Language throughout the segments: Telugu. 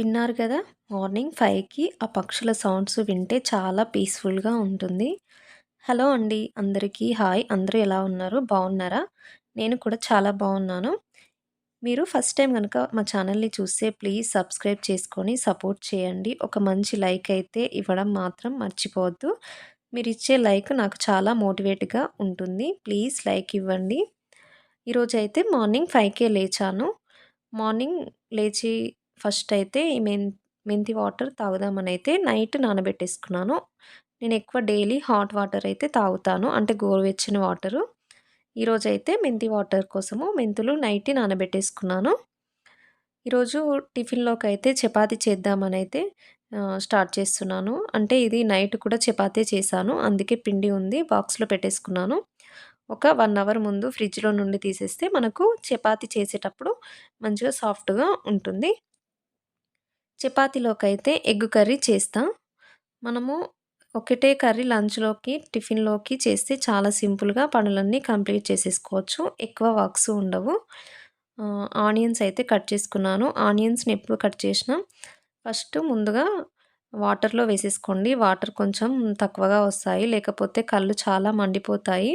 విన్నారు కదా? మార్నింగ్ ఫైవ్కి ఆ పక్షుల సౌండ్స్ వింటే చాలా పీస్ఫుల్గా ఉంటుంది. హలో అండి అందరికీ హాయ్. అందరూ ఎలా ఉన్నారు? బాగున్నారా? నేను కూడా చాలా బాగున్నాను. మీరు ఫస్ట్ టైం కనుక మా ఛానల్ని చూస్తే ప్లీజ్ సబ్స్క్రైబ్ చేసుకొని సపోర్ట్ చేయండి. ఒక మంచి లైక్ అయితే ఇవ్వడం మాత్రం మర్చిపోవద్దు. మీరు ఇచ్చే లైక్ నాకు చాలా మోటివేట్గా ఉంటుంది. ప్లీజ్ లైక్ ఇవ్వండి. ఈరోజు అయితే మార్నింగ్ ఫైవ్కే లేచాను. మార్నింగ్ లేచి ఫస్ట్ అయితే ఈ మెన్ మెంతి వాటర్ తాగుదామని అయితే నైట్ నానబెట్టేసుకున్నాను. నేను ఎక్కువ డైలీ హాట్ వాటర్ అయితే తాగుతాను అంటే గోరువెచ్చని వాటరు. ఈరోజు అయితే మెంతి వాటర్ కోసము మెంతులు నైట్ నానబెట్టేసుకున్నాను. ఈరోజు టిఫిన్లోకి అయితే చపాతి చేద్దామని అయితే స్టార్ట్ చేస్తున్నాను. అంటే ఇది నైట్ కూడా చపాతీ చేశాను అందుకే పిండి ఉంది బాక్స్లో పెట్టేసుకున్నాను. ఒక వన్ అవర్ ముందు ఫ్రిడ్జ్లో నుండి తీసేస్తే మనకు చపాతి చేసేటప్పుడు మంచిగా సాఫ్ట్గా ఉంటుంది. చపాతీలోకి అయితే ఎగ్ కర్రీ చేస్తాం. మనము ఒకటే కర్రీ లంచ్లోకి టిఫిన్లోకి చేస్తే చాలా సింపుల్గా పనులన్నీ కంప్లీట్ చేసేసుకోవచ్చు. ఎక్కువ వర్క్స్ ఉండవు. ఆనియన్స్ అయితే కట్ చేసుకున్నాను. ఆనియన్స్ని ఎప్పుడు కట్ చేసినా ఫస్ట్ ముందుగా వాటర్లో వేసేసుకోండి. వాటర్ కొంచెం తక్కువగా వస్తాయి. లేకపోతే కళ్ళు చాలా మండిపోతాయి.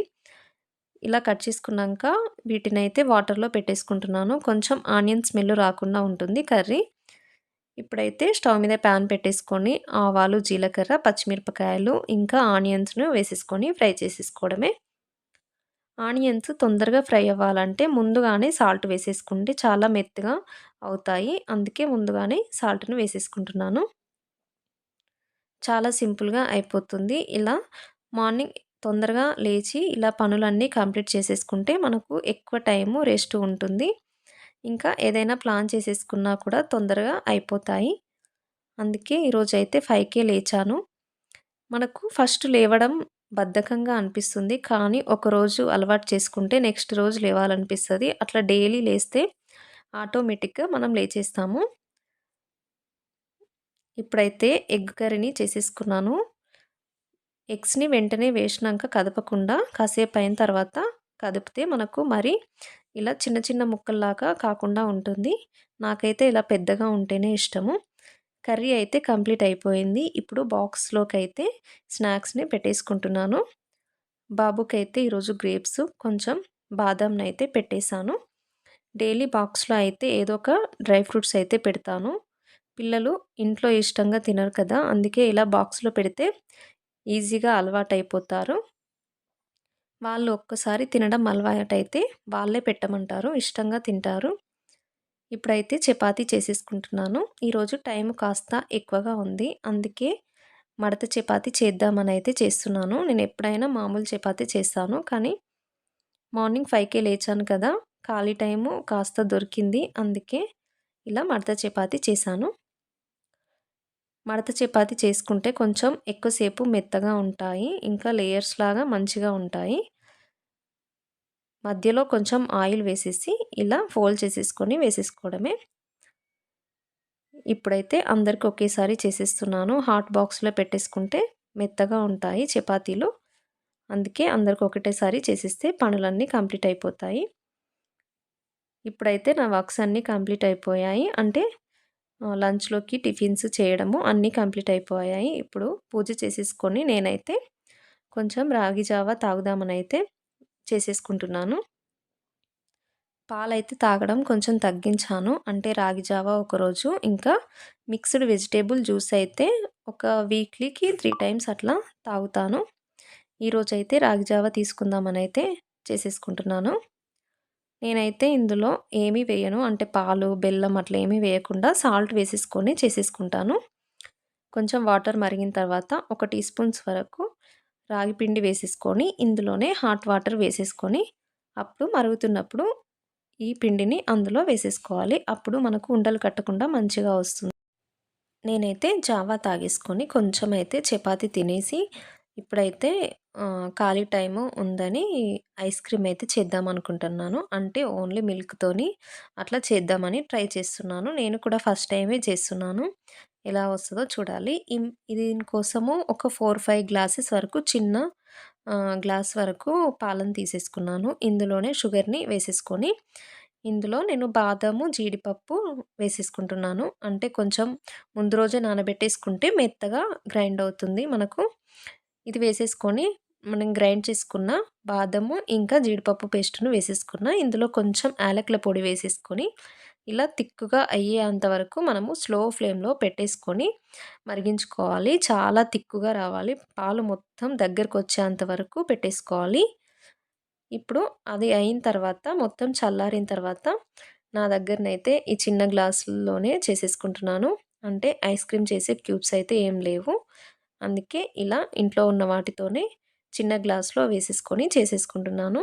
ఇలా కట్ చేసుకున్నాక వీటిని అయితే వాటర్లో పెట్టేసుకుంటున్నాను. కొంచెం ఆనియన్ స్మెల్ రాకుండా ఉంటుంది కర్రీ. ఇప్పుడైతే స్టవ్ మీద ప్యాన్ పెట్టేసుకొని ఆవాలు జీలకర్ర పచ్చిమిరపకాయలు ఇంకా ఆనియన్స్ను వేసేసుకొని ఫ్రై చేసేసుకోవడమే. ఆనియన్స్ తొందరగా ఫ్రై అవ్వాలంటే ముందుగానే సాల్ట్ వేసేసుకుంటే చాలా మెత్తగా అవుతాయి. అందుకే ముందుగానే సాల్ట్ను వేసేసుకుంటున్నాను. చాలా సింపుల్గా అయిపోతుంది. ఇలా మార్నింగ్ తొందరగా లేచి ఇలా పనులన్నీ కంప్లీట్ చేసేసుకుంటే మనకు ఎక్కువ టైము రెస్ట్ ఉంటుంది. ఇంకా ఏదైనా ప్లాన్ చేసేసుకున్నా కూడా తొందరగా అయిపోతాయి. అందుకే ఈరోజు అయితే ఫైవ్కే లేచాను. మనకు ఫస్ట్ లేవడం బద్ధకంగా అనిపిస్తుంది. కానీ ఒకరోజు అలవాటు చేసుకుంటే నెక్స్ట్ రోజు లేవాలనిపిస్తుంది. అట్లా డైలీ లేస్తే ఆటోమేటిక్గా మనం లేచేస్తాము. ఇప్పుడైతే ఎగ్ కర్రీని చేసేసుకున్నాను. ఎగ్స్ని వెంటనే వేసినాక కదపకుండా కాసేపు అయిన తర్వాత కదిపితే మనకు మరి ఇలా చిన్న చిన్న ముక్కల్లాగా కాకుండా ఉంటుంది. నాకైతే ఇలా పెద్దగా ఉంటేనే ఇష్టము. కర్రీ అయితే కంప్లీట్ అయిపోయింది. ఇప్పుడు బాక్స్లోకి అయితే స్నాక్స్ని పెట్టేసుకుంటున్నాను. బాబుకైతే ఈరోజు గ్రేప్స్ కొంచెం బాదంని అయితే పెట్టేశాను. డైలీ బాక్స్లో అయితే ఏదో ఒక డ్రై ఫ్రూట్స్ అయితే పెడతాను. పిల్లలు ఇంట్లో ఇష్టంగా తినరు కదా అందుకే ఇలా బాక్స్లో పెడితే ఈజీగా అలవాటు అయిపోతారు వాళ్ళు ఒక్కసారి తినడం అలవాటైతే వాళ్ళే పెట్టమంటారు ఇష్టంగా తింటారు. ఇప్పుడైతే చపాతీ చేసేసుకుంటున్నాను. ఈరోజు టైం కాస్త ఎక్కువగా ఉంది. అందుకే మడత చపాతీ చేద్దామని అయితే చేస్తున్నాను. నేను ఎప్పుడైనా మామూలు చపాతీ చేస్తాను. కానీ మార్నింగ్ ఫైవ్కే లేచాను కదా ఖాళీ టైము కాస్త దొరికింది. అందుకే ఇలా మడత చపాతీ చేశాను. మడత చపాతి చేసుకుంటే కొంచెం ఎక్కువసేపు మెత్తగా ఉంటాయి. ఇంకా లేయర్స్ లాగా మంచిగా ఉంటాయి. మధ్యలో కొంచెం ఆయిల్ వేసేసి ఇలా ఫోల్డ్ చేసేసుకొని వేసేసుకోవడమే. ఇప్పుడైతే అందరికి ఒకేసారి చేసేస్తున్నాను. హాట్ బాక్స్లో పెట్టేసుకుంటే మెత్తగా ఉంటాయి చపాతీలు. అందుకే అందరికి ఒకటేసారి చేసేస్తే పనులన్నీ కంప్లీట్ అయిపోతాయి. ఇప్పుడైతే నా వర్క్స్ అన్నీ కంప్లీట్ అయిపోయాయి. అంటే లంచ్లోకి టిఫిన్స్ చేయడము అన్నీ కంప్లీట్ అయిపోయాయి. ఇప్పుడు పూజ చేసేసుకొని నేనైతే కొంచెం రాగి జావా తాగుదామని అయితే చేసేసుకుంటున్నాను. పాలైతే తాగడం కొంచెం తగ్గించాను. అంటే రాగి జావా ఒకరోజు ఇంకా మిక్స్డ్ వెజిటేబుల్ జ్యూస్ అయితే ఒక వీక్లీకి త్రీ టైమ్స్ అట్లా తాగుతాను. ఈరోజు అయితే రాగి జావా తీసుకుందామని అయితే చేసేసుకుంటున్నాను. నేనైతే ఇందులో ఏమీ వేయను. అంటే పాలు బెల్లం అట్లా ఏమీ వేయకుండా సాల్ట్ వేసేసుకొని చేసేసుకుంటాను. కొంచెం వాటర్ మరిగిన తర్వాత ఒక టీ స్పూన్స్ వరకు రాగి పిండి వేసేసుకొని ఇందులోనే హాట్ వాటర్ వేసేసుకొని అప్పుడు మరుగుతున్నప్పుడు ఈ పిండిని అందులో వేసేసుకోవాలి. అప్పుడు మనకు ఉండలు కట్టకుండా మంచిగా వస్తుంది. నేనైతే జావా తాగేసుకొని కొంచెం అయితే చపాతి తినేసి ఇప్పుడైతే ఖాళీ టైము ఉందని ఐస్ క్రీమ్ అయితే చేద్దాం అనుకుంటున్నాను. అంటే ఓన్లీ మిల్క్తోని అట్లా చేద్దామని ట్రై చేస్తున్నాను. నేను కూడా ఫస్ట్ టైమే చేస్తున్నాను. ఎలా వస్తుందో చూడాలి. దీనికోసము ఒక ఫోర్ ఫైవ్ గ్లాసెస్ వరకు చిన్న గ్లాస్ వరకు పాలను తీసేసుకున్నాను. ఇందులోనే షుగర్ని వేసేసుకొని ఇందులో నేను బాదాము జీడిపప్పు వేసేసుకుంటున్నాను. అంటే కొంచెం ముందు రోజే నానబెట్టేసుకుంటే మెత్తగా గ్రైండ్ అవుతుంది మనకు. ఇది వేసేసుకొని మనం గ్రైండ్ చేసుకున్న బాదము ఇంకా జీడిపప్పు పేస్ట్ను వేసేసుకున్న. ఇందులో కొంచెం యాలకుల పొడి వేసేసుకొని ఇలా తిక్కుగా అయ్యేంత వరకు మనము స్లో ఫ్లేమ్లో పెట్టేసుకొని మరిగించుకోవాలి. చాలా తిక్కుగా రావాలి. పాలు మొత్తం దగ్గరకు వచ్చేంత వరకు పెట్టేసుకోవాలి. ఇప్పుడు అది అయిన తర్వాత మొత్తం చల్లారిన తర్వాత నా దగ్గరనైతే ఈ చిన్న గ్లాసుల్లోనే చేసేసుకుంటున్నాను. అంటే ఐస్ క్రీమ్ చేసే క్యూబ్స్ అయితే ఏం లేవు. అందుకే ఇలా ఇంట్లో ఉన్న వాటితోనే చిన్న గ్లాస్లో వేసేసుకొని చేసేసుకుంటున్నాను.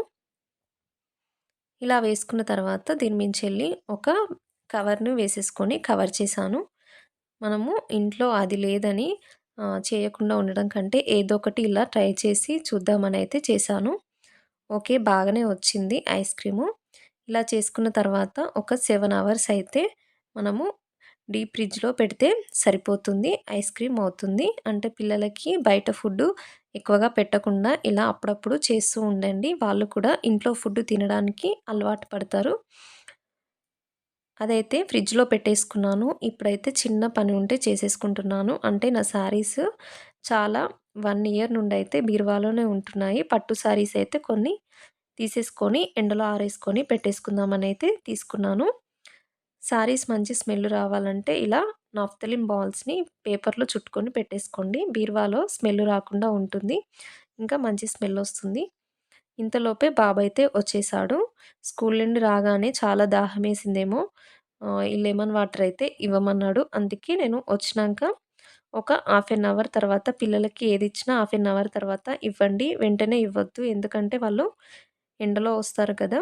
ఇలా వేసుకున్న తర్వాత దీని మించి వెళ్ళి ఒక కవర్ను వేసేసుకొని కవర్ చేశాను. మనము ఇంట్లో అది లేదని చేయకుండా ఉండడం కంటే ఏదో ఒకటి ఇలా ట్రై చేసి చూద్దామని అయితే చేశాను. ఓకే బాగానే వచ్చింది ఐస్ క్రీము. ఇలా చేసుకున్న తర్వాత ఒక సెవెన్ అవర్స్ అయితే మనము డీప్ ఫ్రిడ్జ్లో పెడితే సరిపోతుంది ఐస్ క్రీమ్ అవుతుంది. అంటే పిల్లలకి బయట ఫుడ్ ఎక్కువగా పెట్టకుండా ఇలా అప్పుడప్పుడు చేస్తూ ఉండండి. వాళ్ళు కూడా ఇంట్లో ఫుడ్ తినడానికి అలవాటు పడతారు. అదైతే ఫ్రిడ్జ్లో పెట్టేసుకున్నాను. ఇప్పుడైతే చిన్న పని ఉంటే చేసేసుకుంటున్నాను. అంటే నా శారీస్ చాలా వన్ ఇయర్ నుండి అయితే బీరువాలోనే ఉంటున్నాయి. పట్టు శారీస్ అయితే కొన్ని తీసేసుకొని ఎండలో ఆరేసుకొని పెట్టేసుకుందామని అయితే తీసుకున్నాను. శారీస్ మంచి స్మెల్ రావాలంటే ఇలా నాఫ్తలిన్ బాల్స్ని పేపర్లో చుట్టుకొని పెట్టేసుకోండి. బీరువాలో స్మెల్ రాకుండా ఉంటుంది. ఇంకా మంచి స్మెల్ వస్తుంది. ఇంతలోపే బాబాయ్ అయితే వచ్చేసాడు. స్కూల్ నుండి రాగానే చాలా దాహం వేసిందేమో ఈ లెమన్ వాటర్ అయితే ఇవ్వమన్నాడు. అందుకే నేను వచ్చినాక ఒక హాఫ్ ఎన్ అవర్ తర్వాత పిల్లలకి ఏది ఇచ్చినా హాఫ్ ఎన్ అవర్ తర్వాత ఇవ్వండి. వెంటనే ఇవ్వద్దు. ఎందుకంటే వాళ్ళు ఎండలో వస్తారు కదా.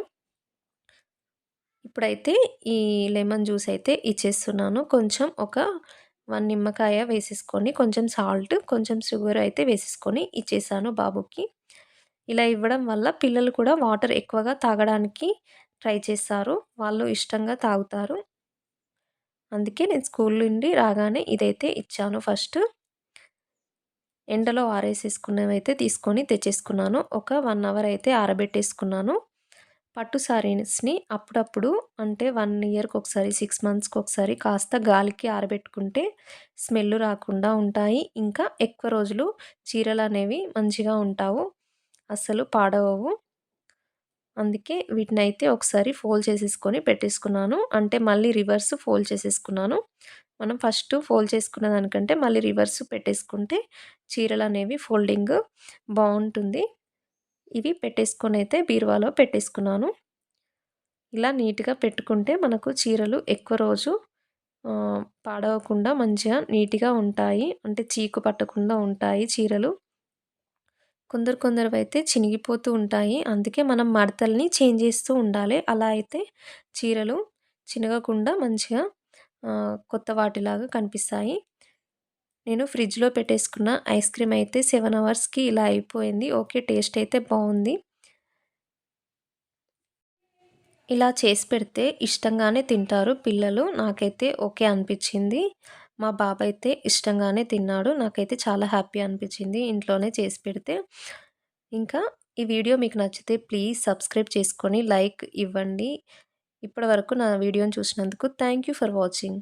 ఇప్పుడైతే ఈ లెమన్ జ్యూస్ అయితే ఇచ్చేస్తున్నాను. కొంచెం ఒక వన్ నిమ్మకాయ వేసేసుకొని కొంచెం సాల్ట్ కొంచెం షుగర్ అయితే వేసేసుకొని ఇచ్చేసాను బాబుకి. ఇలా ఇవ్వడం వల్ల పిల్లలు కూడా వాటర్ ఎక్కువగా తాగడానికి ట్రై చేస్తారు. వాళ్ళు ఇష్టంగా తాగుతారు. అందుకే నేను స్కూల్ నుండి రాగానే ఇదైతే ఇచ్చాను ఫస్ట్. ఎండలో ఆరేసేసుకున్నవి అయితే తీసుకొని తెచ్చేసుకున్నాను. ఒక వన్ అవర్ అయితే ఆరబెట్టేసుకున్నాను. పట్టు సారీస్ని అప్పుడప్పుడు అంటే వన్ ఇయర్కి ఒకసారి సిక్స్ మంత్స్కి ఒకసారి కాస్త గాలికి ఆరబెట్టుకుంటే స్మెల్ రాకుండా ఉంటాయి. ఇంకా ఎక్కువ రోజులు చీరలు అనేవి మంచిగా ఉంటావు అస్సలు పాడవవు. అందుకే వీటిని అయితే ఒకసారి ఫోల్డ్ చేసేసుకొని పెట్టేసుకున్నాను. అంటే మళ్ళీ రివర్స్ ఫోల్డ్ చేసేసుకున్నాను. మనం ఫస్ట్ ఫోల్డ్ చేసుకున్న దానికంటే మళ్ళీ రివర్స్ పెట్టేసుకుంటే చీరలు అనేవి ఫోల్డింగ్ బాగుంటుంది. ఇవి పెట్టేసుకొని అయితే బీరువాలో పెట్టేసుకున్నాను. ఇలా నీట్గా పెట్టుకుంటే మనకు చీరలు ఎక్కువ రోజు పాడవకుండా మంచిగా నీట్గా ఉంటాయి. అంటే చీకు పట్టకుండా ఉంటాయి చీరలు. కొందరు కొందరు అయితే చినిగిపోతూ ఉంటాయి. అందుకే మనం మడతల్ని చేంజ్ చేస్తూ ఉండాలి. అలా అయితే చీరలు చినగకుండా మంచిగా కొత్త వాటిలాగా కనిపిస్తాయి. నేను ఫ్రిడ్జ్లో పెట్టేసుకున్న ఐస్ క్రీమ్ అయితే సెవెన్ అవర్స్కి ఇలా అయిపోయింది. ఓకే టేస్ట్ అయితే బాగుంది. ఇలా చేసి పెడితే ఇష్టంగానే తింటారు పిల్లలు. నాకైతే ఓకే అనిపించింది. మా బాబు అయితే ఇష్టంగానే తిన్నాడు. నాకైతే చాలా హ్యాపీ అనిపించింది ఇంట్లోనే చేసి పెడితే. ఇంకా ఈ వీడియో మీకు నచ్చితే ప్లీజ్ సబ్స్క్రైబ్ చేసుకొని లైక్ ఇవ్వండి. ఇప్పటి వరకు నా వీడియోని చూసినందుకు థ్యాంక్ యూ ఫర్ వాచింగ్.